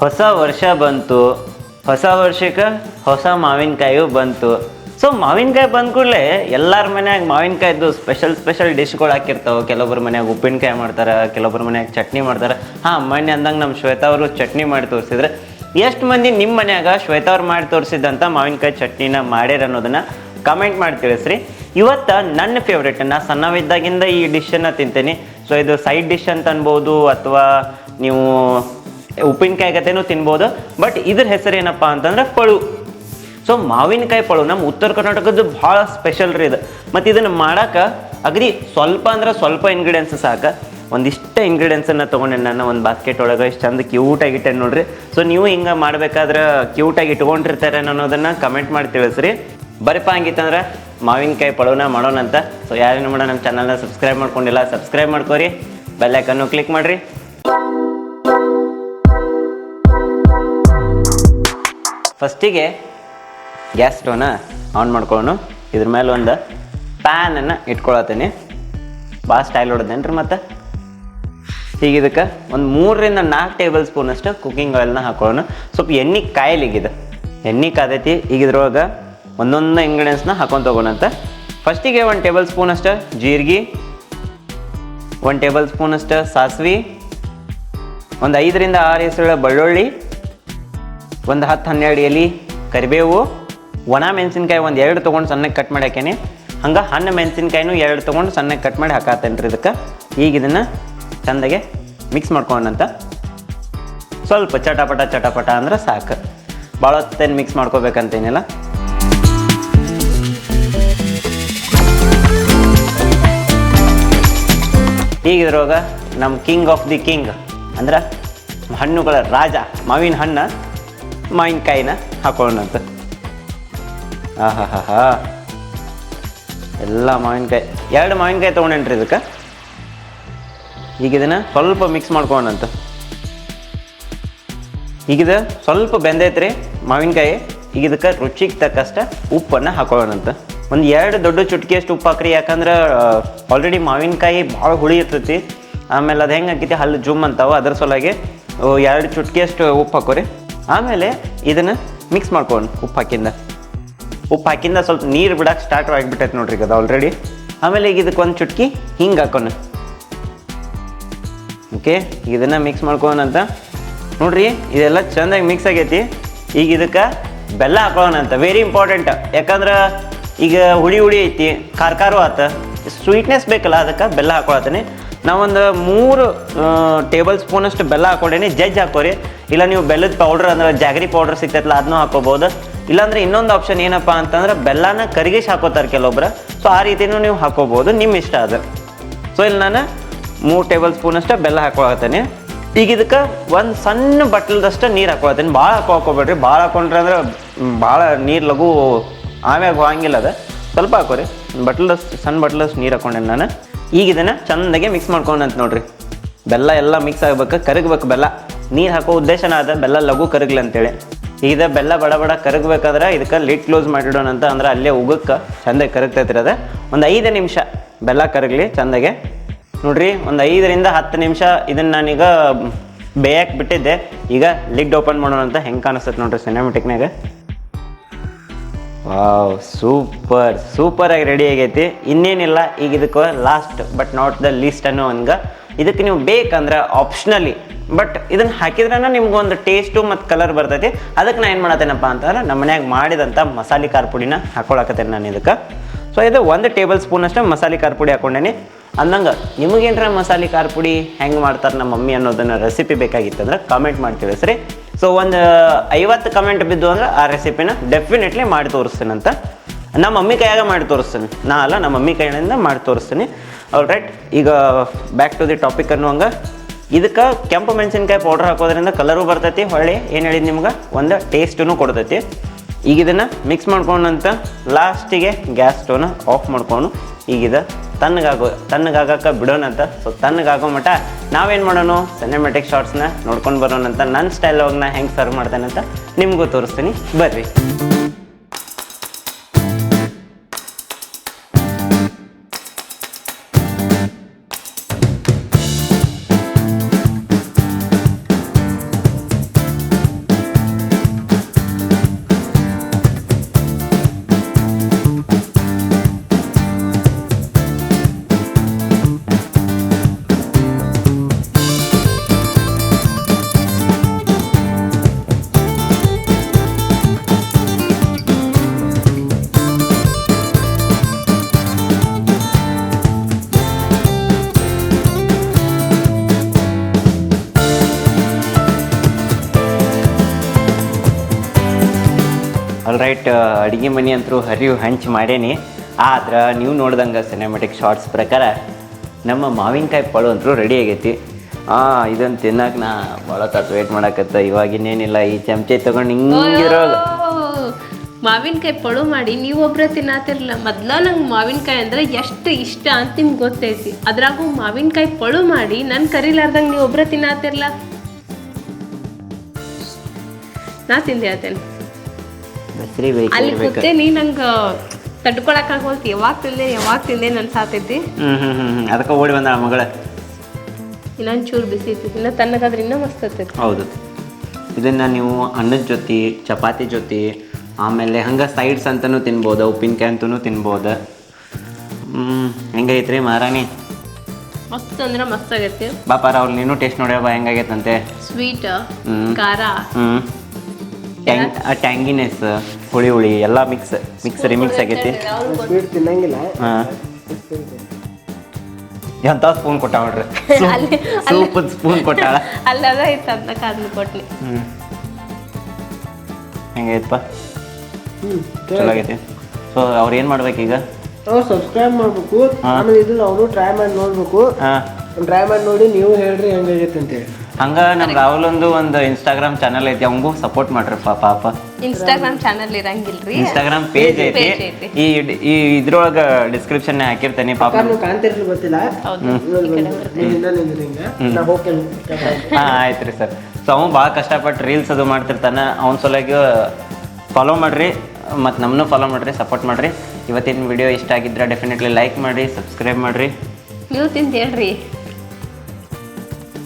ಹೊಸ ವರ್ಷ ಬಂತು. ಹೊಸ ವರ್ಷಕ್ಕೆ ಹೊಸ ಮಾವಿನಕಾಯಿಯು ಬಂತು. ಸೊ ಮಾವಿನಕಾಯಿ ಬಂದ ಕೂಡಲೇ ಎಲ್ಲರ ಮನ್ಯಾಗ ಮಾವಿನಕಾಯಿದ್ದು ಸ್ಪೆಷಲ್ ಸ್ಪೆಷಲ್ ಡಿಶ್ಗಳು ಹಾಕಿರ್ತಾವೆ. ಕೆಲವೊಬ್ರ ಮನ್ಯಾಗ ಉಪ್ಪಿನಕಾಯಿ ಮಾಡ್ತಾರೆ ಕೆಲವೊಬ್ಬರ ಮನ್ಯಾಗ ಚಟ್ನಿ ಮಾಡ್ತಾರೆ. ಹಾಂ, ಮೊನ್ನೆ ಅಂದಂಗೆ ನಮ್ಮ ಶ್ವೇತಾ ಅವರು ಚಟ್ನಿ ಮಾಡಿ ತೋರಿಸಿದ್ರೆ. ಎಷ್ಟು ಮಂದಿ ನಿಮ್ಮ ಮನ್ಯಾಗ ಶ್ವೇತಾ ಅವ್ರು ಮಾಡಿ ತೋರಿಸಿದಂಥ ಮಾವಿನಕಾಯಿ ಚಟ್ನಿನ ಮಾಡ್ಯಾರ ಅನ್ನೋದನ್ನು ಕಮೆಂಟ್ ಮಾಡಿ ತಿಳಿಸ್ರಿ. ಇವತ್ತು ನನ್ನ ಫೇವ್ರೇಟ್ ನಾನು ಸಣ್ಣವಿದ್ದಾಗಿಂದ ಈ ಡಿಶನ್ನು ತಿಂತೀನಿ. ಸೊ ಇದು ಸೈಡ್ ಡಿಶ್ ಅಂತ ಅನ್ಬೋದು ಅಥವಾ ನೀವು ಉಪ್ಪಿನಕಾಯಿ ಗತೆನೂ ತಿನ್ಬೋದು. ಬಟ್ ಇದ್ರ ಹೆಸರು ಏನಪ್ಪ ಅಂತಂದ್ರೆ ಪಳು. ಸೊ ಮಾವಿನಕಾಯಿ ಪಳು, ನಮ್ಮ ಉತ್ತರ ಕರ್ನಾಟಕದ್ದು ಭಾಳ ಸ್ಪೆಷಲ್ ರೀ ಇದು. ಮತ್ತು ಇದನ್ನು ಮಾಡೋಕೆ ಅಗದಿ ಸ್ವಲ್ಪ ಅಂದ್ರೆ ಸ್ವಲ್ಪ ಇಂಗ್ರೀಡಿಯೆಂಟ್ಸ್ ಸಾಕು. ಒಂದಿಷ್ಟು ಇಂಗ್ರೀಡಿಯೆಂಟ್ಸನ್ನು ತೊಗೊಂಡೆ ನಾನು ಒಂದು ಬಾಸ್ಕೆಟ್ ಒಳಗೆ, ಇಷ್ಟು ಚಂದ ಕ್ಯೂಟಾಗಿ ಇಟ್ಟೆ ನೋಡ್ರಿ. ಸೊ ನೀವು ಹಿಂಗೆ ಮಾಡ್ಬೇಕಾದ್ರೆ ಕ್ಯೂಟಾಗಿ ಇಟ್ಕೊಂಡಿರ್ತಾರೆ ಅನ್ನೋದನ್ನು ಕಮೆಂಟ್ ಮಾಡಿ ತಿಳಿಸ್ರಿ. ಬರೀಪ ಹಂಗಿತ್ತಂದ್ರೆ ಮಾವಿನಕಾಯಿ ಮಾಡೋಣ ಅಂತ ಸೊ ಯಾರೇನು ಮಾಡೋ ನಮ್ಮ ಚಾನಲ್ನ ಸಬ್ಸ್ಕ್ರೈಬ್ ಮಾಡ್ಕೊಂಡಿಲ್ಲ ಸಬ್ಸ್ಕ್ರೈಬ್ ಮಾಡ್ಕೋರಿ. ಬೆಲ್ಲೈಕನ್ನು ಕ್ಲಿಕ್ ಮಾಡಿರಿ. ಫಸ್ಟಿಗೆ ಗ್ಯಾಸ್ ಸ್ಟೋವ್ನ ಆನ್ ಮಾಡ್ಕೊಳ್ಳೋಣ. ಇದ್ರ ಮೇಲೆ ಒಂದು ಪ್ಯಾನನ್ನು ಇಟ್ಕೊಳತ್ತೀನಿ. ಭಾಳ ಸ್ಟೈಲ್ ಹೊಡೆದೇನ್ರಿ ಮತ್ತು? ಈಗ ಇದಕ್ಕೆ ಒಂದು ಮೂರರಿಂದ ನಾಲ್ಕು ಟೇಬಲ್ ಸ್ಪೂನ್ ಅಷ್ಟು ಕುಕಿಂಗ್ ಆಯಿಲ್ನ ಹಾಕೊಳ್ಳೋಣ. ಸ್ವಲ್ಪ ಎಣ್ಣೆ ಕಾಯಲಿಗಿದೆ ಎಣ್ಣೆ ಕಾದೈತಿ. ಈಗ ಇದ್ರೊಳಗೆ ಒಂದೊಂದು ಇಂಗ್ರೀಡಿಯೆಂಟ್ಸ್ನ ಹಾಕೊಂಡು ತಗೋಣಂತ ಫಸ್ಟಿಗೆ ಒಂದು ಟೇಬಲ್ ಸ್ಪೂನ್ ಅಷ್ಟು ಜೀರಿಗೆ, ಒಂದು ಟೇಬಲ್ ಸ್ಪೂನ್ ಅಷ್ಟು ಸಾಸಿವೆ, ಒಂದು ಐದರಿಂದ ಆರು ಹೆಸರು ಬೆಳ್ಳುಳ್ಳಿ ಒಂದು ಹತ್ತು ಹನ್ನೆರಡು ಎಲೆ ಕರಿಬೇವು, ಒಣ ಮೆಣಸಿನ್ಕಾಯಿ ಒಂದು ಎರಡು ತೊಗೊಂಡು ಸಣ್ಣಗೆ ಕಟ್ ಮಾಡಿ ಹಾಕೇನಿ ಹಂಗೆ ಹಣ್ಣು ಮೆಣಸಿನ್ಕಾಯಿನೂ ಎರಡು ತೊಗೊಂಡು ಸಣ್ಣಗೆ ಕಟ್ ಮಾಡಿ ಹಾಕಾತೇನೆ ರೀ ಇದಕ್ಕೆ? ಈಗ ಇದನ್ನು ಚಂದಗೆ ಮಿಕ್ಸ್ ಮಾಡ್ಕೊಂಡಂತ ಸ್ವಲ್ಪ ಚಟಪಟ ಚಟಪಟ ಅಂದ್ರೆ ಸಾಕು. ಭಾಳ ಹೊತ್ತೇನು ಮಿಕ್ಸ್ ಮಾಡ್ಕೋಬೇಕಂತೇನಿಲ್ಲ. ಈಗ ಇದ್ರೊಳಗೆ ನಮ್ಮ ಕಿಂಗ್ ಆಫ್ ದಿ ಕಿಂಗ್ ಅಂದ್ರೆ ಹಣ್ಣುಗಳ ರಾಜ, ಮಾವಿನ ಹಣ್ಣು. ಮಾವಿನಕಾಯಿನ ಹಾಕೊಳ್ಳೋಣಂತ. ಆಹಾ ಹಾ ಎಲ್ಲ ಮಾವಿನಕಾಯಿ ಎರಡು ಮಾವಿನಕಾಯಿ ತೊಗೊಂಡೇನ್ರಿ ಇದಕ್ಕೆ? ಈಗ ಇದನ್ನು ಸ್ವಲ್ಪ ಮಿಕ್ಸ್ ಮಾಡ್ಕೊಳ್ಳೋಣಂತ. ಈಗಿದ ಸ್ವಲ್ಪ ಬೆಂದೈತ್ರಿ ಮಾವಿನಕಾಯಿ ಈಗ ಇದಕ್ಕೆ ರುಚಿಗೆ ತಕ್ಕಷ್ಟು ಉಪ್ಪನ್ನು ಹಾಕೊಳ್ಳೋಣಂತ. ಒಂದು ಎರಡು ದೊಡ್ಡ ಚುಟ್ಕಿಯಷ್ಟು ಉಪ್ಪು ಹಾಕ್ರಿ. ಯಾಕಂದ್ರೆ ಆಲ್ರೆಡಿ ಮಾವಿನಕಾಯಿ ಭಾಳ ಹುಳಿ ಇರ್ತೈತಿ. ಆಮೇಲೆ ಅದು ಹೆಂಗೆ ಹಾಕೈತಿ ಹಲ್ಲು ಜುಮ್ ಅಂತಾವ. ಅದ್ರ ಸಲುವಾಗಿ ಎರಡು ಚುಟ್ಕಿಯಷ್ಟು ಉಪ್ಪು ಹಾಕೋರಿ. ಆಮೇಲೆ ಇದನ್ನು ಮಿಕ್ಸ್ ಮಾಡ್ಕೊಂಡು ಉಪ್ಪು ಹಾಕಿಂದ ಉಪ್ಪು ಹಾಕಿಂದ ಸ್ವಲ್ಪ ನೀರು ಬಿಡಕ್ಕೆ ಸ್ಟಾರ್ಟ್ ಆಗಿಬಿಟ್ಟೈತೆ ನೋಡ್ರಿ ಈಗ ಅದು ಆಲ್ರೆಡಿ ಆಮೇಲೆ ಈಗ ಇದಕ್ಕೆ ಒಂದು ಚುಟ್ಕಿ ಹಿಂಗೆ ಹಾಕೋಣ. ಓಕೆ ಇದನ್ನು ಮಿಕ್ಸ್ ಮಾಡ್ಕೊಳ್ಳೋಣಂತ ನೋಡ್ರಿ, ಇದೆಲ್ಲ ಚೆಂದಾಗಿ ಮಿಕ್ಸ್ ಆಗೈತಿ. ಈಗ ಇದಕ್ಕೆ ಬೆಲ್ಲ ಹಾಕೊಳ್ಳೋಣಂತ ವೆರಿ ಇಂಪಾರ್ಟೆಂಟ್ ಯಾಕಂದ್ರೆ ಈಗ ಹುಳಿ ಹುಳಿ ಐತಿ, ಖಾರ ಖಾರು ಆತ. ಸ್ವೀಟ್ನೆಸ್ ಬೇಕಲ್ಲ, ಅದಕ್ಕೆ ಬೆಲ್ಲ ಹಾಕೊಳತ್ತೀನಿ. ನಾವೊಂದು ಮೂರು ಟೇಬಲ್ ಸ್ಪೂನಷ್ಟು ಬೆಲ್ಲ ಹಾಕೊಂಡೇನಿ ಜಜ್ಜ್ ಹಾಕೋರಿ ಇಲ್ಲ ನೀವು ಬೆಲ್ಲದ ಪೌಡ್ರ್ ಅಂದ್ರೆ ಜಾಗರಿ ಪೌಡ್ರ್ ಸಿಗ್ತೈತಲ್ಲ ಅದನ್ನೂ ಹಾಕೋಬೋದು ಇಲ್ಲಾಂದ್ರೆ ಇನ್ನೊಂದು ಆಪ್ಷನ್ ಏನಪ್ಪ ಅಂತಂದ್ರೆ ಬೆಲ್ಲನ ಕರಿಗೇಶ್ ಹಾಕೋತಾರೆ ಕೆಲವೊಬ್ರು. ಸೊ ಆ ರೀತಿನೂ ನೀವು ಹಾಕೋಬೋದು ನಿಮ್ಮ ಇಷ್ಟ ಅದು. ಸೊ ಇಲ್ಲಿ ನಾನು ಮೂರು ಟೇಬಲ್ ಸ್ಪೂನಷ್ಟು ಬೆಲ್ಲ ಹಾಕೊಳತ್ತೇನೆ ಈಗ ಇದಕ್ಕೆ ಒಂದು ಸಣ್ಣ ಬಟ್ಲದಷ್ಟು ನೀರು ಹಾಕೊಳತ್ತೇನೆ ಭಾಳ ಹಾಕೋಬೇಡ್ರಿ ಭಾಳ ಹಾಕೊಂಡ್ರೆ ಅಂದ್ರೆ ಭಾಳ ನೀರು ಲಘು ಆಮ್ಯಾಗ ಹೋಗಂಗಿಲ್ಲ ಅದು. ಸ್ವಲ್ಪ ಹಾಕೋರಿ ಬಟ್ಲದಷ್ಟು ಸಣ್ಣ ಬಟ್ಲದಷ್ಟು ನೀರು ಹಾಕೊಂಡೆ ನಾನು. ಈಗ ಇದನ್ನು ಚಂದಾಗೆ ಮಿಕ್ಸ್ ಮಾಡ್ಕೊಂಡಂತ ನೋಡ್ರಿ. ಬೆಲ್ಲ ಎಲ್ಲ ಮಿಕ್ಸ್ ಆಗ್ಬೇಕು, ಕರಗಬೇಕು ಬೆಲ್ಲ. ನೀರು ಹಾಕೋ ಉದ್ದೇಶನ ಅದ, ಬೆಲ್ಲ ಲಘು ಕರಗಲಿ ಅಂತೇಳಿ. ಈಗ ಬೆಲ್ಲ ಬಡ ಬಡ ಕರಗಬೇಕಾದ್ರೆ ಇದಕ್ಕೆ ಲಿಡ್ ಕ್ಲೋಸ್ ಮಾಡಿಡೋಣ ಅಂತ ಅಂದ್ರೆ ಅಲ್ಲೇ ಉಗಕ್ಕೆ ಚಂದಾಗಿ ಕರಗ್ತೈತಿರೋದ ಒಂದು ಐದು ನಿಮಿಷ ಬೆಲ್ಲ ಕರಗಲಿ ಚಂದಾಗೆ. ನೋಡ್ರಿ, ಒಂದು ಐದರಿಂದ ಹತ್ತು ನಿಮಿಷ ಇದನ್ನು ನಾನೀಗ ಬೇಯಕ್ಕೆ ಬಿಟ್ಟಿದ್ದೆ. ಈಗ ಲಿಡ್ ಓಪನ್ ಮಾಡೋಣ ಅಂತ ಹೆಂಗೆ ಕಾಣಿಸ್ತೈತೆ ನೋಡ್ರಿ ಸಿನಿಮೆಟಿಕ್ನಾಗ ವಾವ್ ಸೂಪರ್ ಸೂಪರ್ ಆಗಿ ರೆಡಿ ಆಗೈತಿ. ಇನ್ನೇನಿಲ್ಲ, ಈಗ ಇದಕ್ಕೆ last but not the least ಅನ್ನೋ ಹಂಗೆ. ಇದಕ್ಕೆ ನೀವು ಬೇಕಂದ್ರೆ ಆಪ್ಷನಲಿ ಬಟ್ ಇದನ್ನು ಹಾಕಿದ್ರೆ ನಿಮ್ಗೊಂದು ಟೇಸ್ಟು ಮತ್ತು ಕಲರ್ ಬರ್ತೈತಿ. ಅದಕ್ಕೆ ನಾನು ಏನು ಮಾಡತ್ತೇನಪ್ಪ ಅಂತಂದ್ರೆ, ನಮ್ಮ ಮನ್ಯಾಗ ಮಾಡಿದಂಥ ಮಸಾಲೆ ಖಾರ ಪುಡಿನ ಹಾಕೊಳಕತ್ತೇನೆ ನಾನು ಇದಕ್ಕೆ. ಸೊ ಇದು ಒಂದು ಟೇಬಲ್ ಸ್ಪೂನ್ ಅಷ್ಟೇ ಮಸಾಲೆ ಖಾರ ಪುಡಿ ಹಾಕೊಂಡೇನಿ. ಅಂದಂಗೆ, ನಿಮಗೇನ್ರ ಮಸಾಲೆ ಖಾರ ಪುಡಿ ಹೆಂಗೆ ಮಾಡ್ತಾರೆ ನಮ್ಮ ಮಮ್ಮಿ ಅನ್ನೋದನ್ನು ರೆಸಿಪಿ ಬೇಕಾಗಿತ್ತಂದ್ರೆ ಕಾಮೆಂಟ್ ಮಾಡಿ ತಿಳಿಸ್ರಿ ಸೊ ಒಂದು ಐವತ್ತು ಕಮೆಂಟ್ ಬಿದ್ದು ಅಂದ್ರೆ ಆ ರೆಸಿಪಿನ ಡೆಫಿನೆಟ್ಲಿ ಮಾಡಿ ತೋರಿಸ್ತೀನಂತ ನಮ್ಮ ಮಮ್ಮಿ ಕೈಯಾಗ ಮಾಡಿ ತೋರಿಸ್ತೀನಿ. ನಾ ಅಲ್ಲ, ನಮ್ಮ ಮಮ್ಮಿ ಕೈಯಿಂದ ಮಾಡಿ ತೋರಿಸ್ತೀನಿ. ಆಲ್ ರೈಟ್ ಈಗ ಬ್ಯಾಕ್ ಟು ದಿ ಟಾಪಿಕ್ ಅನ್ನುವಂಗೆ. ಇದಕ್ಕೆ ಕೆಂಪು ಮೆಣಸಿನ್ಕಾಯಿ ಪೌಡ್ರ್ ಹಾಕೋದ್ರಿಂದ ಕಲರು ಬರ್ತೈತಿ, ಹೊಳ್ಳಿ. ಏನು ಹೇಳಿದ ನಿಮ್ಗೆ? ಒಂದು ಟೇಸ್ಟೂ ಕೊಡ್ತೈತಿ. ಈಗ ಇದನ್ನು ಮಿಕ್ಸ್ ಮಾಡ್ಕೊಂಡಂತ ಲಾಸ್ಟಿಗೆ ಗ್ಯಾಸ್ ಸ್ಟೋವ್ನ ಆಫ್ ಮಾಡ್ಕೊಂಡು, ಈಗ ಇದು ತಣ್ಣಗಾಗೋ ತಣ್ಣಗಾಗಕ್ಕೆ ಬಿಡೋಣ ಅಂತ. ಸೊ ತಣ್ಣಗಾಗೋ ಮಟ್ಟ ನಾವೇನು ಮಾಡೋಣ ಸಿನಿಮೆಟಿಕ್ ಶಾರ್ಟ್ಸ್ನ ನೋಡ್ಕೊಂಡು ಬರೋಣ ಅಂತ ನನ್ನ ಸ್ಟೈಲ್ ಅವಾಗ ನಾ ಹೆಂಗೆ ಸರ್ವ್ ಮಾಡ್ತೇನೆ ಅಂತ ನಿಮಗೂ ತೋರಿಸ್ತೀನಿ. ಬರ್ರಿ. ಆಲ್ ರೈಟ್ ಅಡುಗೆ ಮನೆ ಅಂತರೂ ಹರಿವು ಹಂಚ್ ಮಾಡೇನಿ. ಆದ್ರೆ ನೀವು ನೋಡ್ದಂಗೆ ಸಿನಿಮೆಟಿಕ್ ಶಾರ್ಟ್ಸ್ ಪ್ರಕಾರ ನಮ್ಮ ಮಾವಿನಕಾಯಿ ಪಳು ಅಂತರೂ ರೆಡಿ ಆಗೈತಿ. ಹಾಂ ಇದನ್ನು ತಿನ್ನಕ್ಕೆ ನಾ ಭಾಳ ತತ್ ವೇಟ್ ಮಾಡಕತ್ತ. ಇವಾಗಿನ್ನೇನಿಲ್ಲ, ಈ ಚಮಚೆ ತಗೊಂಡು ಹಿಂಗಿರೋ ಮಾವಿನಕಾಯಿ ಪಳು ಮಾಡಿ ನೀವು ಒಬ್ರ ಮೊದಲ ನಂಗೆ ಮಾವಿನಕಾಯಿ ಅಂದ್ರೆ ಎಷ್ಟು ಇಷ್ಟ ಅಂತ ನಿಮ್ಗೆ ಗೊತ್ತೈತಿ. ಅದ್ರಾಗೂ ಮಾವಿನಕಾಯಿ ಪಳು ಮಾಡಿ ನಾನು ಕರಿಲಾರ್ದಂಗೆ ನೀವು ಒಬ್ರ ತಿನ್ನತಿರ್ಲ. ನಾ ತಿಂದೆ ಬಸ್ರಿ ಅಲ್ಲಿ ಕೂತೆ ನೀ ನಂಗೆ ತಡ್ಕೊಳಕ್ ಆಗೋಲ್ತಿ ಯಾವಾಗ ತಿಂದೆ ಯಾವಾಗ ತಿಂದೆ ನನ್ ಸಾತೈತಿ ಹ್ಞೂ ಹ್ಞೂ ಹ್ಞೂ ಅದಕ್ಕೆ ಓಡಿ ಬಂದಾಳ ಮಗಳ. ಇನ್ನೊಂದು ಚೂರು ಬಿಸಿ ಐತಿ ಇನ್ನ ತಣ್ಣಗಾದ್ರೆ ಇನ್ನೂ ಮಸ್ತ್ ಆಗ್ತೈತಿ ಹೌದು. ಇದನ್ನು ನೀವು ಅನ್ನದ ಜೊತೆ ಚಪಾತಿ ಜೊತೆ ಆಮೇಲೆ ಹಂಗೆ ಸೈಡ್ಸ್ ಅಂತಲೂ ತಿನ್ಬೋದು ಉಪ್ಪಿನಕಾಯಿ ಅಂತೂ ತಿನ್ಬೋದು. ಹ್ಞೂ ಹೆಂಗೈತ್ರಿ ಮಾರಾಣಿ ಮಸ್ತ್ ಅಂದ್ರೆ ಮಸ್ತ್ ಆಗೈತಿ. ಬಾಪಾರ ಅವ್ರು ನೀನು ಟೇಸ್ಟ್ ನೋಡ್ಯಾವ ಹೆಂಗಾಗೈತಂತೆ? ಸ್ವೀಟ್ ಹ್ಮ್. ಖಾರ. ಹ್ಞೂ ಟ್ಯಾಂಗ್ ಟ್ಯಾಂಗಿನೆಸ್ ಹುಳಿ ಹುಳಿ ಎಲ್ಲ ಮಿಕ್ಸ್ ಮಿಕ್ಸ್ ರಿಮಿಕ್ಸ್ ಆಗೈತಿ. ಸ್ವೀಟ್ ತಿನ್ನಂಗಿಲ್ಲ. ಹಾಂ. ಎಂಥ ಸ್ಪೂನ್ ಕೊಟ್ಟ ನೋಡ್ರಿ. ಅಲ್ಲಿ ಸ್ಪೂನ್ ಕೊಟ್ಟಾಳ. ಅಲ್ಲದ ಇತ್ತು ಅಂತ ಕಾದ್ನ ಕೊಟ್ಲಿ. ಹ್ಞೂ ಹೆಂಗೈತಪ್ಪ ಹ್ಮ್ ಚಲೋ ಆಗೈತಿ. ಸೊ ಅವ್ರು ಏನು ಮಾಡ್ಬೇಕೀಗ ಅವ್ರು ಸಬ್ಸ್ಕ್ರೈಬ್ ಮಾಡ್ಬೇಕು. ಆಮೇಲೆ ಇದನ್ನ ಅವರು ಟ್ರೈ ಮಾಡಿ ನೋಡ್ಬೇಕು. ಹಾಂ. ಟ್ರೈ ಮಾಡಿ ನೋಡಿ ನೀವು ಹೇಳ್ರಿ ಹೆಂಗಾಗೈತೆ ಅಂತೇಳಿ. ಹಂಗ ನಮ್ಮ ರಾಹುಲ್ ಒಂದು ಇನ್ಸ್ಟಾಗ್ರಾಮ್ ಚಾನಲ್ ಐತಿ ಅವಂಗೂ ಸಪೋರ್ಟ್ ಮಾಡ್ರಿ ಪಾಪ ಪಾಪ. ಇನ್ಸ್ಟಾಗ್ರಾಮ್ ಚಾನಲ್ ಇರಂಗಿಲ್ರಿ. ಇನ್ಸ್ಟಾಗ್ರಾಮ್ ಪೇಜ್ ಐತಿ. ಈ ಈ ಇದ್ರೊಳಗ ಡಿಸ್ಕ್ರಿಪ್ಷನ್ ಹಾಕಿರ್ತೇನೆ ಪಾಪ. ಹಾ ಆಯ್ತು ರೀ ಸರ್. ಸೊ ಅವ್ನು ಭಾಳ ಕಷ್ಟಪಟ್ಟು ರೀಲ್ಸ್ ಅದು ಮಾಡ್ತಿರ್ತಾನೆ. ಅವ್ನ ಸಲುವಾಗಿ ಫಾಲೋ ಮಾಡ್ರಿ ಮತ್ತು ನಮ್ಮನ್ನು ಫಾಲೋ ಮಾಡ್ರಿ ಸಪೋರ್ಟ್ ಮಾಡ್ರಿ. ಇವತ್ತಿನ ವಿಡಿಯೋ ಇಷ್ಟ ಆಗಿದ್ರೆ ಡೆಫಿನೆಟ್ಲಿ ಲೈಕ್ ಮಾಡಿ ಸಬ್ಸ್ಕ್ರೈಬ್ ಮಾಡ್ರಿ. ನೀವು ತಿಂತ ಹೇಳ್ರಿ.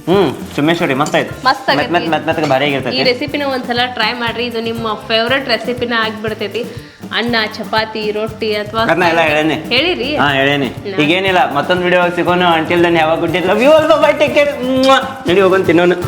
ಹ್ಞೂ ಸುಮೇಶ್ವರಿ ಮಸ್ತ್ ಆಯ್ತು. ಮಸ್ತ್ ಮೆತ್ ಮೆತ್ ಆಗೈತಿ ಮೆತ್ ಭಾರಿ ಈ ಆಗಿರ್ತೈತಿ ರೆಸಿಪಿನ ಒಂದ್ಸಲ ಟ್ರೈ ಮಾಡ್ರಿ ಇದು ನಿಮ್ಮ ಫೇವ್ರೆಟ್ ರೆಸಿಪಿನ ಆಗ್ಬಿಡ್ತೈತಿ. ಅನ್ನ ಚಪಾತಿ ರೊಟ್ಟಿ ಅಥವಾ ಎಲ್ಲ ಹೇಳೇನಿ. ಹೇಳಿರಿ. ಹಾ ಹೇಳೇನಿ. ಈಗೇನಿಲ್ಲ ಮತ್ತೊಂದು ವಿಡಿಯೋ ಸಿಗೋನು ಅಂಟಿಲ್ ದನ್ ಯಾವಾಗ good love you all bye take care ನಡಿ ಹೋಗೋಣ ತಿನ್ನೋನು